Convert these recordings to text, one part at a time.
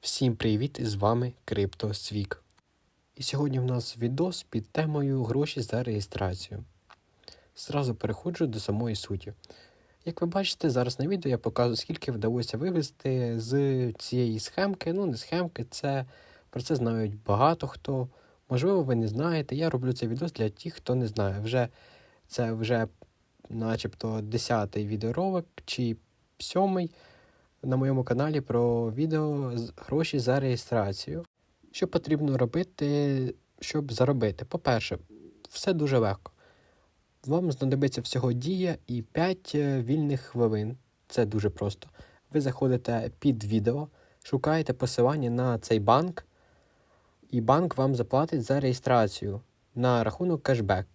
Всім привіт! З вами CryptoSweek. І сьогодні в нас відос під темою гроші за реєстрацію. Зразу переходжу до самої суті. Як ви бачите, зараз на відео я показую, скільки вдалося вивести з цієї схемки. Ну, не схемки, це про це знають багато хто. Можливо, ви не знаєте. Я роблю цей відос для тих, хто не знає. Вже це вже начебто 10-й відеоролик чи 7-й на моєму каналі про відео гроші за реєстрацію. Що потрібно робити, щоб заробити? По-перше, все дуже легко. Вам знадобиться всього дія і 5 вільних хвилин. Це дуже просто. Ви заходите під відео, шукаєте посилання на цей банк, і банк вам заплатить за реєстрацію на рахунок кешбек.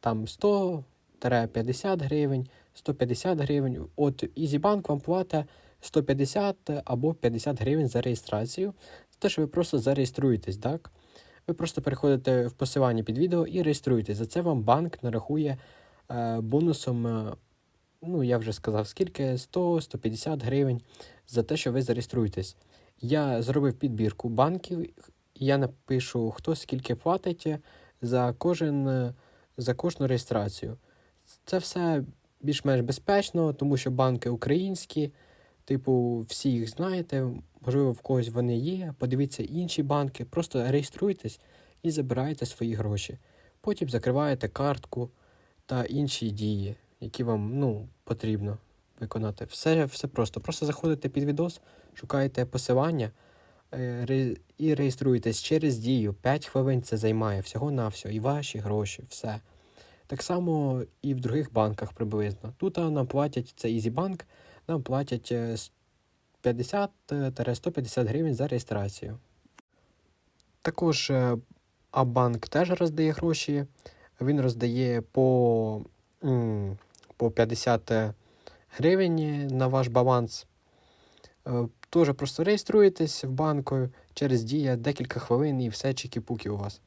Там 100-50 гривень, 150 гривень. От EasyBank вам платить 150 або 50 гривень за реєстрацію. Це те, що ви просто зареєструєтесь, так? Ви просто переходите в посилання під відео і реєструєтесь. За це вам банк нарахує е, бонусом, е, ну я вже сказав, скільки 100-150 гривень за те, що ви зареєструєтесь. Я зробив підбірку банків, я напишу, хто скільки платить за, кожен, е, за кожну реєстрацію. Це все більш-менш безпечно, тому що банки українські. Типу, всі їх знаєте, можливо, в когось вони є. Подивіться інші банки, просто реєструйтесь і забирайте свої гроші. Потім закриваєте картку та інші дії, які вам ну, потрібно виконати. Все все просто. Просто заходите під відос, шукаєте посилання е, і реєструєтесь через дію. 5 хвилин це займає всього-навсього, і ваші гроші, все. Так само і в других банках приблизно. Тут нам платять, це EasyBank, нам платять е, 50-150 гривень за реєстрацію. Також е, Абанк теж роздає гроші. Він роздає по, по 50 гривень на ваш баланс. Е, Теж просто реєструєтесь в банку через дія декілька хвилин і все чики-пуки у вас.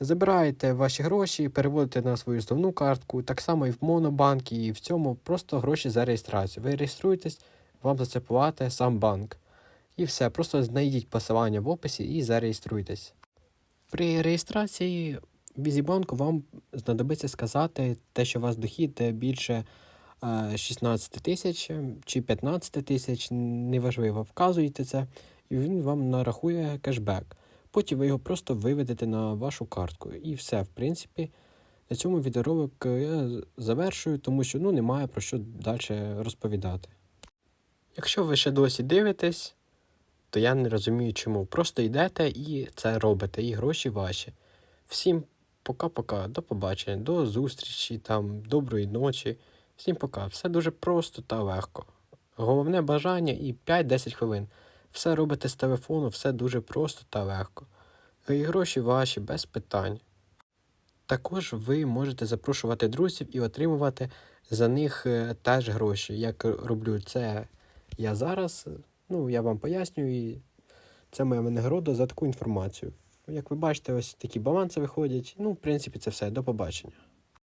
Забираєте ваші гроші, переводите на свою основну картку, так само і в Монобанкі, і в цьому просто гроші за реєстрацію. Ви реєструєтесь, вам за це платить сам банк. І все, просто знайдіть посилання в описі і зареєструйтесь. При реєстрації Візібанку вам знадобиться сказати те, що у вас дохід більше е, 16 тисяч чи 15 тисяч, неважливо, вказуєте це, і він вам нарахує кешбек. Потім ви його просто виведете на вашу картку. І все, в принципі, на цьому відеоролик я завершую, тому що ну, немає про що далі розповідати. Якщо ви ще досі дивитесь, то я не розумію чому. Просто йдете і це робите, і гроші ваші. Всім пока-пока, до побачення, до зустрічі, там, доброї ночі. Всім пока. Все дуже просто та легко. Головне бажання і 5-10 хвилин. Все робите з телефону, все дуже просто та легко. І гроші ваші без питань. Також ви можете запрошувати друзів і отримувати за них е, теж гроші. Як роблю це я зараз, ну я вам пояснюю, і це моя винагорода за таку інформацію. Як ви бачите, ось такі баланси виходять. Ну, в принципі, це все. До побачення.